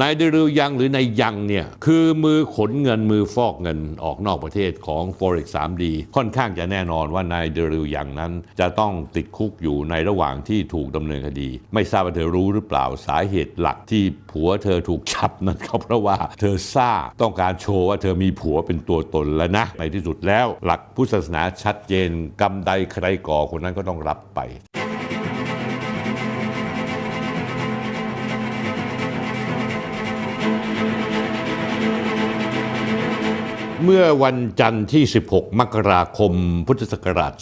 นายเดริวยังหรือนายยังเนี่ยคือมือขนเงินมือฟอกเงินออกนอกประเทศของ Forex 3D ค่อนข้างจะแน่นอนว่านายเดริวยังนั้น จะต้องติดคุกอยู่ในระหว่างที่ถูกดำเนินคดี ไม่ทราบว่าเธอรู้หรือเปล่าสาเหตุหลักที่ผัวเธอถูกจับนั้นก็เพราะว่าเธอซ่าต้องการโชว์ว่าเธอมีผัวเป็นตัวตนแล้วนะ ในที่สุดแล้ว หลักพุทธศาสนาชัดเจนกรรมใดใครก่อคนนั้นก็ต้องรับไป เมื่อวันจันทร์ที่ 16 มกราคม พุทธศักราช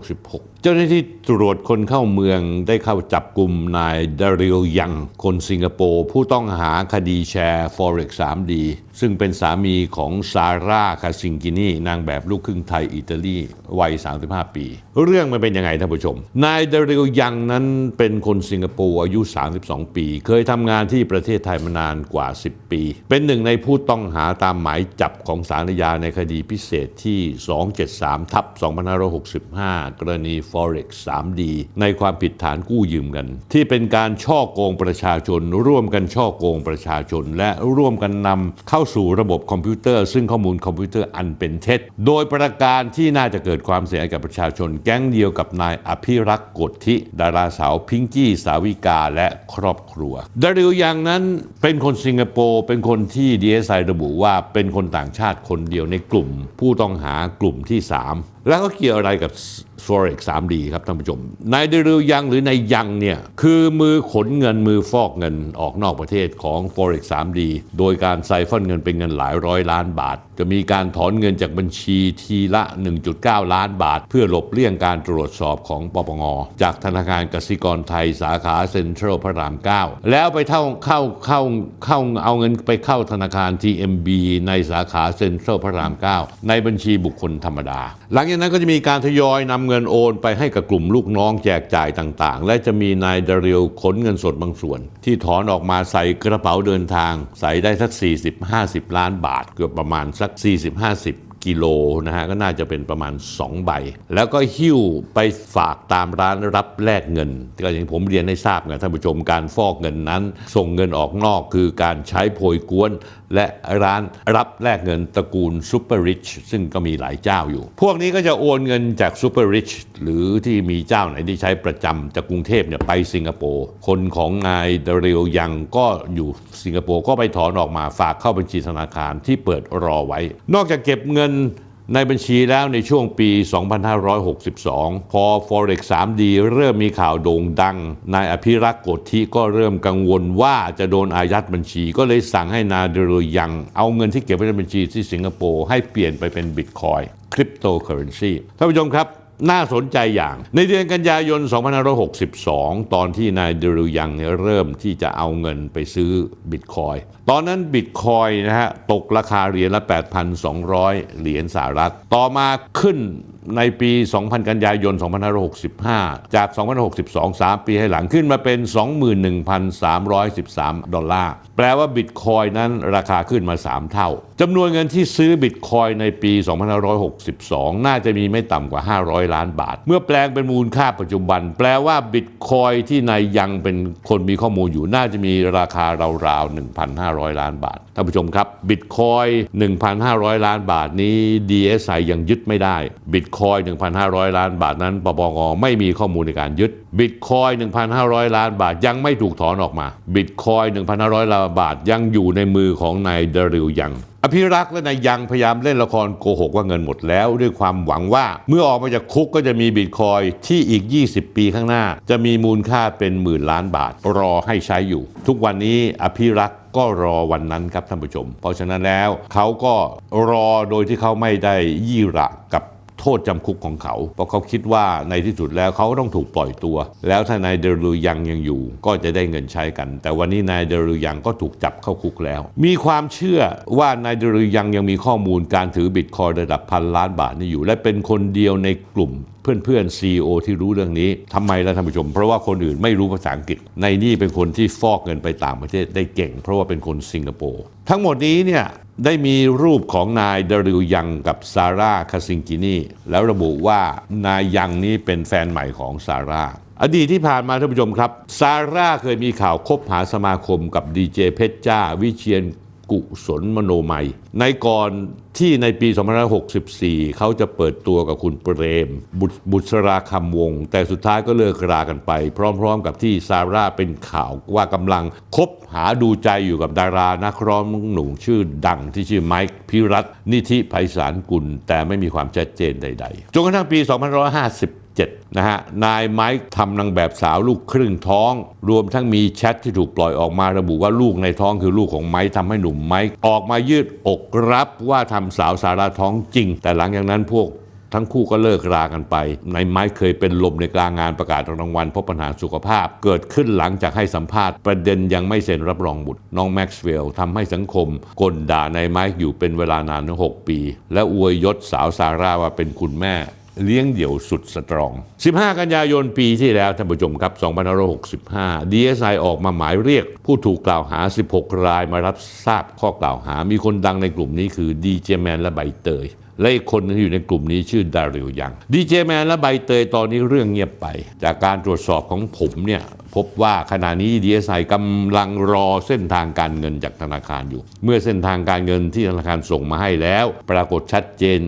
2566 เจ้าหน้าที่ตรวจคนเข้าเมืองได้เข้าจับกลุ่มนายดาริลยังคนสิงคโปร์ ผู้ต้องหาคดีแชร์ Forex 3D ซึ่งเป็นสามีของซาร่าคาซิงกินีนางแบบลูกครึ่งไทยอิตาลีวัย 35 ปี เรื่องมันเป็นยังไงท่านผู้ชม นายดาริลยังนั้นเป็นคนสิงคโปร์อายุ 32 ปี เคยทำงานที่ประเทศไทยมานานกว่า 10 ปี เป็นหนึ่งในผู้ต้องหาตามหมายจับของศาลอาญาในคดีพิเศษที่ 273ทับ2565 กรณี Forex 3D ในความผิดฐานกู้ยืมกัน ที่เป็นการช่อโกงประชาชน ร่วมกันช่อโกงประชาชน และร่วมกันนำเข้าสู่ระบบคอมพิวเตอร์ ซึ่งข้อมูลคอมพิวเตอร์อันเป็นเท็จ โดยประการที่น่าจะเกิดความเสียหายกับประชาชน แก๊งเดียวกับนายอภิรักษ์กฎทิดาราสาวพิงกี้สาวิกาและครอบครัวดาริลยังนั้นเป็นคนสิงคโปร์เป็นคนที่ DSI ระบุว่าเป็นคนต่างชาติคนเดียวในกลุ่ม ผู้ต้องหากลุ่มที่ 3 แล้วก็เกี่ยวอะไรกับ Forex 3D ครับท่านผู้ชม นายเดริวยังหรือนายยังเนี่ยคือมือขนเงินมือฟอกเงินออกนอกประเทศของ Forex 3D โดยการไซฟอนเงินเป็นเงินหลายร้อยล้านบาทจะมีการถอนเงินจากบัญชีทีละ 1.9 ล้านบาท เพื่อหลบเลี่ยงการตรวจสอบของปปงจากธนาคารกสิกรไทยสาขาเซ็นทรัลพระราม 9 แล้วไปเข้าเข้าเข้าเข้าเอาเงินไปเข้าธนาคาร TMB ในสาขาเซ็นทรัลพระราม 9 ในบัญชีบุคคลธรรมดา หลังจากนั้นก็จะมีการทยอยนำเงินโอนไปให้กับกลุ่มลูกน้องแจกจ่ายต่างๆ และจะมีนายดาริลขนเงินสดบางส่วน ที่ถอนออกมาใส่กระเป๋าเดินทาง ใส่ได้สัก 40-50 ล้านบาทเกือบประมาณสัก 40-50 กิโลนะฮะก็น่าจะเป็นประมาณ 2 ใบ แล้วก็หิ้วไปฝากตามร้านรับแลกเงินก็อย่างผมเรียนให้ทราบนะท่านผู้ชมการฟอกเงินนั้น ส่งเงินออกนอกคือการใช้โพยกวน และร้านรับแลกเงินตระกูลซูเปอร์ริชซึ่งก็มีหลายเจ้าอยู่ พวกนี้ก็จะโอนเงินจากซูเปอร์ริชหรือที่มีเจ้าไหนที่ใช้ประจำจากกรุงเทพเนี่ยไปสิงคโปร์คนของนายเดริลยังก็อยู่สิงคโปร์ก็ไปถอนออกมาฝากเข้าบัญชีธนาคารที่เปิดรอไว้ นอกจากเก็บเงินในบัญชีแล้วในช่วงปี 2562 พอ Forex 3D เริ่มมีข่าวโด่งดัง นายอภิรักษ์โกธิก็เริ่มกังวลว่าจะโดนอายัดบัญชี ก็เลยสั่งให้นาเดรยัง เอาเงินที่เก็บไว้ในบัญชีที่สิงคโปร์ให้เปลี่ยนไปเป็นบิตคอยคริปโตเคอเรนซีท่านผู้ชมครับ น่าสนใจอย่าง ในเดือนกันยายน 2562 ตอนที่นายเดรุยังเริ่มที่จะเอาเงินไปซื้อบิตคอย ตอนนั้นบิตคอยนะฮะตกราคาเหรียญละ 8,200 เหรียญสหรัฐ ต่อมาขึ้น ในปี 2000 กันยายน 2565 จาก 2062 3 ปีให้หลังขึ้นมาเป็น 21,313 ดอลลาร์ แปลว่าบิตคอยนั้นราคาขึ้นมา 3 เท่า จำนวนเงินที่ซื้อบิตคอยในปี 2562 น่าจะมีไม่ต่ำกว่า 500 ล้านบาท เมื่อแปลงเป็นมูลค่าปัจจุบัน แปลว่าบิตคอยที่นายยังเป็นคนมีข้อมูลอยู่น่าจะมีราคาราวๆ 1,500 ล้านบาท ท่านผู้ชมครับบิตคอย1,500 ล้านบาทนี้ DSI ยังยึดไม่ได้บิตคอย 1,500 ล้านบาทนั้นปปงไม่มีข้อมูลในการยึด บิตคอย 1,500 ล้านบาทยังไม่ถูกถอนออกมา บิตคอย 1,500 ล้านบาทยังอยู่ในมือของนายดริลยังอภิรักษ์และนายยังพยายามเล่นละครโกหกว่าเงินหมดแล้ว ด้วยความหวังว่าเมื่อออกมาจากคุกก็จะมีบิตคอยที่อีก 20 ปีข้างหน้า จะมีมูลค่าเป็นหมื่นล้านบาท รอให้ใช้อยู่ ทุกวันนี้อภิรักษ์ก็รอวันนั้นครับท่านผู้ชม เพราะฉะนั้นแล้วเขาก็รอโดยที่เขาไม่ได้ยี่ระกับ โทษจำคุกของเขา เพราะเขาคิดว่าในที่สุดแล้วเขาก็ต้องถูกปล่อยตัว แล้วถ้านายเดรุยังยังอยู่ ก็จะได้เงินใช้กัน แต่วันนี้นายเดรุยังก็ถูกจับเข้าคุกแล้ว มีความเชื่อว่านายเดรุยังยังมีข้อมูลการถือบิตคอยระดับพันล้านบาทนี่อยู่ และเป็นคนเดียวในกลุ่มเพื่อนๆ CEO ที่รู้เรื่องนี้ทำไมล่ะท่านผู้ชม เพราะว่าคนอื่นไม่รู้ภาษาอังกฤษ ในนี่เป็นคนที่ฟอกเงินไปต่างประเทศได้เก่ง เพราะว่าเป็นคนสิงคโปร์ทั้งหมดนี้เนี่ย ได้มีรูปของนายเดริวยังกับซาร่าคาซิงกินีแล้วระบุว่านายยังนี้เป็นแฟนใหม่ของซาร่าอดีตที่ผ่านมาท่านผู้ชมครับ ซาร่าเคยมีข่าวคบหาสมาคมกับดีเจเพชรจ้า วิเชียน กุศลมโนมัย ในก่อนที่ในปี 2564 เขาจะเปิดตัวกับคุณเปรม บุตรบุษราคำวง แต่สุดท้ายก็เลิกรากันไป พร้อมๆกับที่ซาร่าเป็นข่าวว่ากำลังคบหาดูใจอยู่กับดารานักร้องหนุ่มชื่อดังที่ชื่อไมค์พิรัตน์นิธิไพศาลกุล แต่ไม่มีความชัดเจนใดๆ จนกระทั่งปี 2550 7 นะฮะ นายไมค์ทำนางแบบสาวลูกครึ่งท้อง รวมทั้งมีแชทที่ถูกปล่อยออกมาระบุว่าลูกในท้องคือลูกของไมค์ทำให้หนุ่มไมค์ออกมายืดอกรับว่าทำสาวสาราท้องจริง แต่หลังจากนั้นพวกทั้งคู่ก็เลิกรากันไป นายไม้เคยเป็นลมในกลางงานประกาศรางวัลเพราะปัญหาสุขภาพ เกิดขึ้นหลังจากให้สัมภาษณ์ประเด็นยังไม่เซ็นรับรองบุตร น้องแม็กซ์เวลล์ทำให้สังคมกลด่านายไม้อยู่เป็นเวลานานถึง6ปี และอวยยศสาวซาร่าว่าเป็นคุณแม่ เลี้ยงเดี่ยวสุดสตรอง 15 กันยายนปีที่แล้วท่านผู้ชมครับ 2565 DSI ออกมาหมายเรียกผู้ถูกกล่าวหา 16 รายมารับทราบข้อกล่าวหา มีคนดังในกลุ่มนี้คือดีเจแมนและใบเตย และอีกคนนึงที่อยู่ในกลุ่มนี้ชื่อดาริลยังดีเจแมนและใบเตยตอนนี้เรื่องเงียบไป จากการตรวจสอบของผมเนี่ยพบว่าขณะนี้ DSI กำลังรอเส้นทางการเงินจากธนาคารอยู่ เมื่อเส้นทางการเงินที่ธนาคารส่งมาให้แล้ว ปรากฏชัดเจน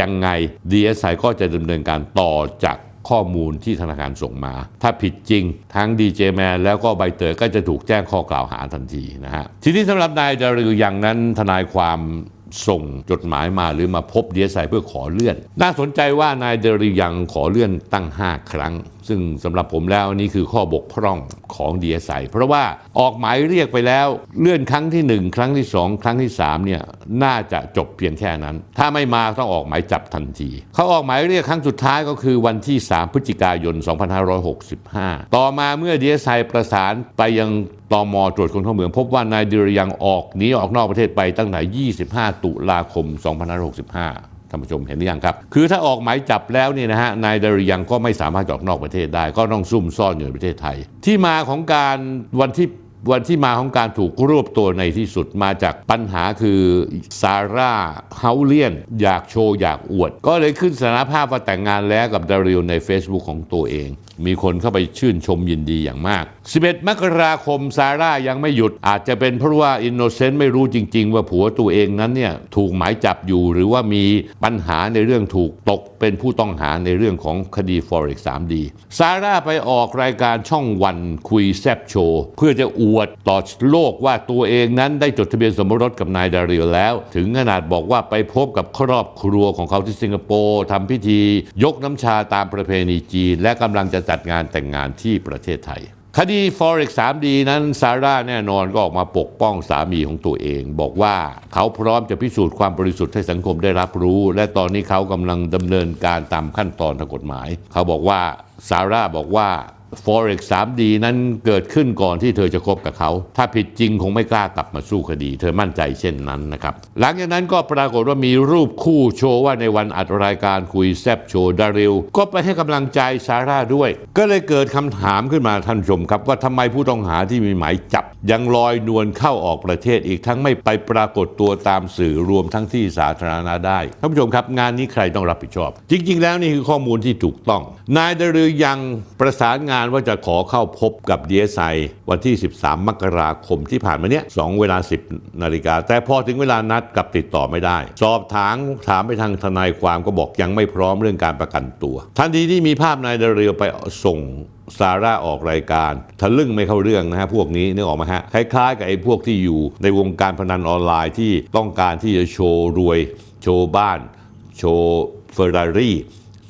ยังไง DSI ก็จะดำเนินการต่อจากข้อมูลที่ธนาคารส่งมา ถ้าผิดจริง ทั้งดีเจแมนแล้วก็ใบเตยก็จะถูกแจ้งข้อกล่าวหาทันทีนะฮะทีนี้สำหรับนายดาริลยังนั้นทนายความ ส่งจดหมายมาหรือมาพบดีเอสไเพื่อขอเลื่อน น่าสนใจว่านายเดริยังขอเลื่อนตั้ง 5 ครั้งซึ่งสำหรับผมแล้วอันนี่คือข้อบกพร่องของ DSI เพราะว่าออกหมายเรียกไปแล้วเลื่อนครั้งที่ 1 ครั้งที่ 2 ครั้งที่3เนี่ยน่าจะจบเพียงแค่นั้น ถ้าไม่มาต้องออกหมายจับทันที เขาออกหมายเรียกครั้งสุดท้ายก็คือวันที่ 3 พฤศจิกายน 2565 ต่อมาเมื่อ DSI ประสานไปยังตมตรวจคนเข้าเมือง พบว่านายเดริยังออกหนีออกนอกประเทศไปตั้งแต่ 25 ตุลาคม 2565 ท่านผู้ชมเห็นหรือยังครับ คือถ้าออกหมายจับแล้วเนี่ยนะฮะนายดาริยังก็ไม่สามารถออกนอกประเทศได้ ก็ต้องซุ่มซ่อนอยู่ในประเทศไทย ที่มาของการวันที่ วันที่มาของการถูกรวบตัวในที่สุดมาจากปัญหาคือซาร่าเฮาเลียน อยากโชว์อยากอวด ก็เลยขึ้นสารภาพว่าแต่งงานแล้วกับดาริลใน Facebook ของตัวเอง มีคนเข้าไปชื่นชมยินดีอย่างมาก 11 มกราคมซาร่ายังไม่หยุด อาจจะเป็นเพราะว่าอินโนเซนต์ไม่รู้จริง ๆ ว่าผัวตัวเองนั้นเนี่ยถูกหมายจับอยู่ หรือว่ามีปัญหาในเรื่องถูกตกเป็นผู้ต้องหาในเรื่องของคดี Forex 3D ซาร่าไปออกรายการช่องวันคุยแซบโชว์เพื่อจะอวดต่อโลกว่าตัวเองนั้นได้จดทะเบียนสมรสกับนายดาริลแล้ว ถึงขนาดบอกว่าไปพบกับครอบครัวของเขาที่สิงคโปร์ทำพิธี ยกน้ำชาตามประเพณีจีน และกำลังจะจัดงานแต่งงานที่ประเทศไทยคดี Forex 3D นั้นซาร่าแน่นอนก็ออกมาปกป้องสามีของตัวเอง บอกว่าเขาพร้อมจะพิสูจน์ความบริสุทธิ์ให้สังคมได้รับรู้ และตอนนี้เขากำลังดำเนินการตามขั้นตอนทางกฎหมาย เขาบอกว่าซาร่าบอกว่า Forex 3D นั้นเกิดขึ้นก่อนที่เธอจะคบกับเขา ถ้าผิดจริงคงไม่กล้ากลับมาสู้คดี เธอมั่นใจเช่นนั้นนะครับ หลังจากนั้นก็ปรากฏว่ามีรูปคู่โชว์ว่าในวันอัดรายการคุยแซบโชว์ดาริลก็ไปให้กำลังใจซาร่าด้วย ก็เลยเกิดคำถามขึ้นมาท่านผู้ชมครับ ว่าทำไมผู้ต้องหาที่มีหมายจับ ยังลอยนวลเข้าออกประเทศอีกทั้งไม่ไปปรากฏตัวตามสื่อรวมทั้งที่สาธารณะได้ท่านผู้ชมครับ งานนี้ใครต้องรับผิดชอบ จริง ๆ แล้วนี่คือข้อมูลที่ถูกต้อง นายดาริลยังประสานงานว่าจะขอเข้าพบกับ DSI วันที่ 13 มกราคมที่ผ่านมาเนี้ย2เวลา 10 นาฬิกา แต่พอถึงเวลานัดกลับติดต่อไม่ได้ สอบถามถามไปทางทนายความก็บอกยังไม่พร้อมเรื่องการประกันตัว ทันทีที่มีภาพนายเดาริลไปส่งซาร่าออกรายการทะลึ่งไม่เข้าเรื่องนะฮะพวกนี้นึกออกไหมฮะคล้ายๆกับไอ้พวกที่อยู่ในวงการพนันออนไลน์ที่ต้องการที่จะโชว์รวย โชว์บ้าน โชว์เฟอร์รารี่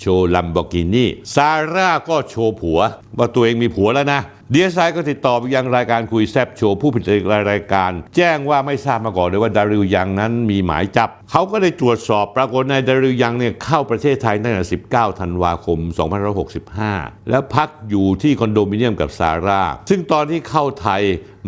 โชว์ลัมโบกินีซาร่าก็โชว์ผัว ว่าตัวเองมีผัวแล้วนะ เดียไซก็ติดต่อไปยังรายการคุยแซบโชว์ผู้ผลิตรายการ แจ้งว่าไม่ทราบมาก่อนเลยว่าดาริลยังนั้นมีหมายจับ เขาก็ได้ตรวจสอบปรากฏนายดาริลยังเนี่ยเข้าประเทศไทยตั้งแต่ 19 ธันวาคม 2565 แล้วพักอยู่ที่คอนโดมิเนียมกับซาร่า ซึ่งตอนที่เข้าไทย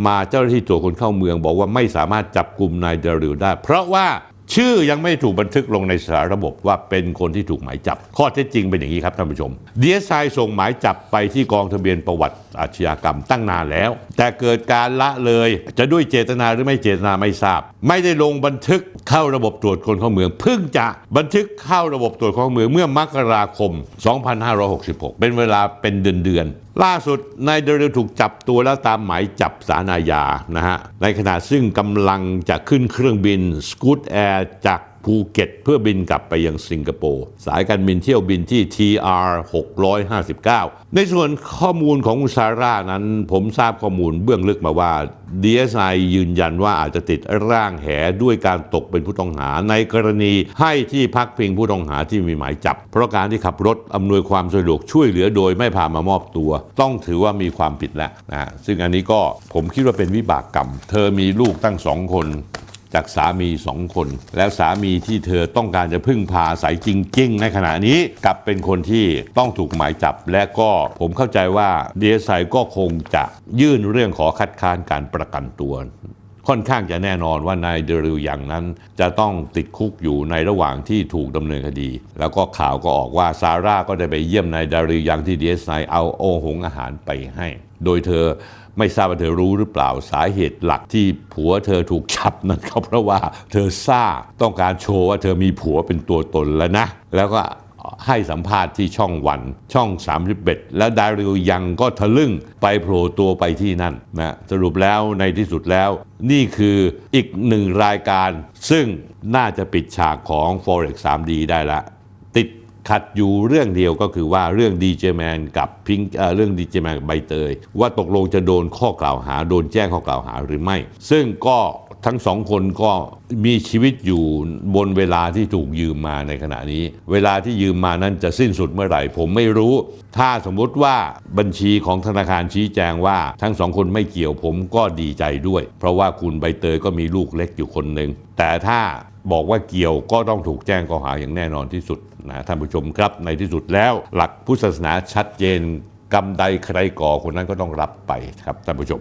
มาเจ้าหน้าที่ตรวจคนเข้าเมือง บอกว่าไม่สามารถจับกลุ่มนายดาริลได้ เพราะว่า ชื่อยังไม่ถูกบันทึกลงในสารระบบว่าเป็นคนที่ถูกหมายจับ ข้อเท็จจริงเป็นอย่างนี้ครับท่านผู้ชมดีเอสไส่งหมายจับไปที่กองทะเบียนประวัติ อาชญากรรมตั้งนานแล้ว แต่เกิดการละเลยจะด้วยเจตนาหรือไม่เจตนาไม่ทราบ ไม่ได้ลงบันทึกเข้าระบบตรวจคนเข้าเมือง เพิ่งจะบันทึกเข้าระบบตรวจคนเข้าเมืองเมื่อมกราคม 2566 เป็นเวลาเป็นเดือนๆล่าสุดนายเดริลถูกจับตัวแล้วตามหมายจับสารอาญานะฮะในขณะซึ่งกำลังจะขึ้นเครื่องบินสกูตแอร์จาก ภูเก็ตเพื่อบินกลับไปยังสิงคโปร์สายการบินเที่ยวบินที่ TR 659 ในส่วนข้อมูลของคุณซาร่านั้นผมทราบข้อมูลเบื้องลึกมาว่า DSI ยืนยันว่าอาจจะติดร่างแหด้วยการตกเป็นผู้ต้องหา ในกรณีให้ที่พักพิงผู้ต้องหาที่มีหมายจับ เพราะการที่ขับรถอำนวยความสะดวกช่วยเหลือโดยไม่พามามอบตัว ต้องถือว่ามีความผิดแล้วนะฮะซึ่งอันนี้ก็ผมคิดว่าเป็นวิบากกรรม เธอมีลูกตั้งสองคน จากสามีสองคน แล้วสามีที่เธอต้องการจะพึ่งพาอาศัยจริง ๆ ในขณะนี้กลับเป็นคนที่ต้องถูกหมายจับ และก็ผมเข้าใจว่าเดีเอสไก็คงจะยื่นเรื่องขอคัดค้านการประกันตัวค่อนข้างจะแน่นอนว่านายเดริวย่างนั้น จะต้องติดคุกอยู่ในระหว่างที่ถูกดำเนินคดี แล้วก็ข่าวก็ออกว่าซาร่าก็ได้ไปเยี่ยมนายเดริวยังที่ดีเอสไเอาโอหงอาหารไปให้ โดยเธอ ไม่ทราบว่าเธอรู้หรือเปล่าสาเหตุหลักที่ผัวเธอถูกจับนั้นก็เพราะว่าเธอซ่าต้องการโชว์ว่าเธอมีผัวเป็นตัวตนแล้วนะ แล้วก็ให้สัมภาษณ์ที่ช่องวันช่อง 31 แล้วดาริลยังก็ทะลึ่งไปโผล่ตัวไปที่นั่นนะสรุปแล้วในที่สุดแล้ว นี่คืออีกหนึ่งรายการ ซึ่งน่าจะปิดฉากของ Forex 3D ได้ละ ขัดอยู่เรื่องเดียวก็คือว่าเรื่องดีเจแมนกับพิงเรื่องดีเจแมนกับใบเตย ว่าตกลงจะโดนข้อกล่าวหา โดนแจ้งข้อกล่าวหาหรือไม่ ซึ่งก็ทั้งสองคนก็มีชีวิตอยู่บนเวลาที่ถูกยืมมาในขณะนี้ เวลาที่ยืมมานั้นจะสิ้นสุดเมื่อไหร่ ผมไม่รู้ ถ้าสมมุติว่าบัญชีของธนาคารชี้แจงว่า ทั้งสองคนไม่เกี่ยวผมก็ดีใจด้วย เพราะว่าคุณใบเตยก็มีลูกเล็กอยู่คนหนึ่งแต่ถ้าบอกว่าเกี่ยวก็ต้องถูกแจ้งข้อหาอย่างแน่นอนที่สุด นะท่านผู้ชมครับในที่สุดแล้ว หลักพุทธศาสนาชัดเจนกรรมใดใครก่อคนนั้นก็ต้องรับไปครับท่านผู้ชม